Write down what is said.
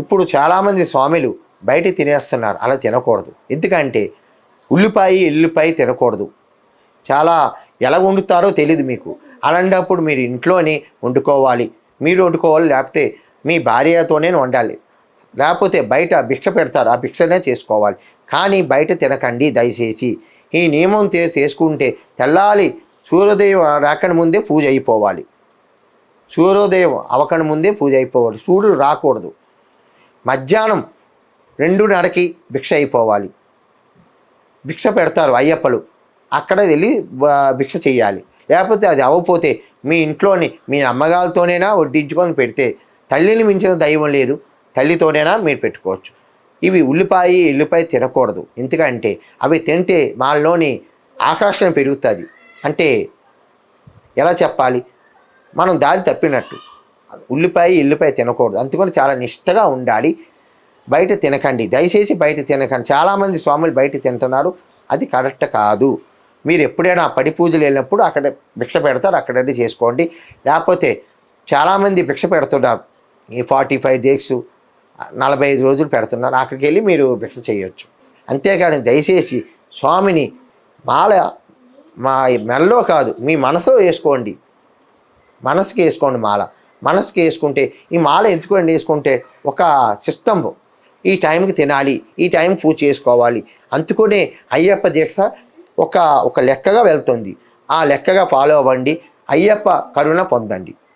ఇప్పుడు చాలామంది స్వామిలు బయట తినేస్తున్నారు అలా తినకూడదు. ఎందుకంటే ఉల్లిపాయ ఎల్లిపాయ తినకూడదు. చాలా ఎలా వండుతారో తెలియదు మీకు. అలాంటప్పుడు మీరు ఇంట్లోనే వండుకోవాలి. మీరు వండుకోవాలి లేకపోతే మీ భార్యతోనే వండాలి. లేకపోతే బయట భిక్ష పెడతారు ఆ భిక్షనే చేసుకోవాలి. కానీ బయట తినకండి దయచేసి. ఈ నియమం చే- చేసుకుంటే తెల్లాలి సూర్యోదయం రాకని ముందే పూజ అయిపోవాలి. సూర్యోదయం అవకని ముందే పూజ అయిపోవాలి. సూర్యుడు రాకూడదు. మధ్యాహ్నం రెండున్నరకి భిక్ష అయిపోవాలి. భిక్ష పెడతారు అయ్యప్పలు. అక్కడ వెళ్ళి భిక్ష చేయాలి లేకపోతే అది అవ్వకపోతే మీ ఇంట్లోని మీ అమ్మగారితోనైనా వడ్డించుకొని పెడితే తల్లిని మించిన దైవం లేదు. తల్లితోనైనా మీరు పెట్టుకోవచ్చు. ఇవి ఉల్లిపాయ ఎల్లిపాయ తినకూడదు. ఎందుకంటే అవి తింటే మాలోని ఆకర్షణ పెరుగుతుంది. అంటే ఎలా చెప్పాలి? మనం దారి తప్పినట్టు. ఉల్లిపాయ ఎల్లిపాయ తినకూడదు. అందుకని చాలా నిష్టగా ఉండాలి. బయట తినకండి. దయచేసి బయట తినకండి. చాలామంది స్వాములు బయట తింటున్నారు. అది కరెక్ట్ కాదు. మీరు ఎప్పుడైనా పడి పూజలు వెళ్ళినప్పుడు అక్కడ భిక్ష పెడతారు. అక్కడనే చేసుకోండి. లేకపోతే చాలామంది భిక్ష పెడుతున్నారు. ఈ ఫార్టీ ఫైవ్ డేస్ నలభై ఐదు రోజులు పెడుతున్నారు. అక్కడికి వెళ్ళి మీరు భిక్ష చేయొచ్చు. అంతేకాని దయచేసి స్వామిని మాల మా మెల్లో కాదు. మీ మనసులో వేసుకోండి. మనసుకి వేసుకోండి మాల. మనసుకి వేసుకుంటే ఈ మాల ఎందుకు వేసుకుంటే ఒక సిస్టమ్ ఈ టైంకి తినాలి ఈ టైం పూజ చేసుకోవాలి. అందుకనే అయ్యప్ప దీక్ష ఒక ఒక లెక్కగా వెళ్తుంది. ఆ లెక్కగా ఫాలో అవ్వండి. అయ్యప్ప కరుణ పొందండి.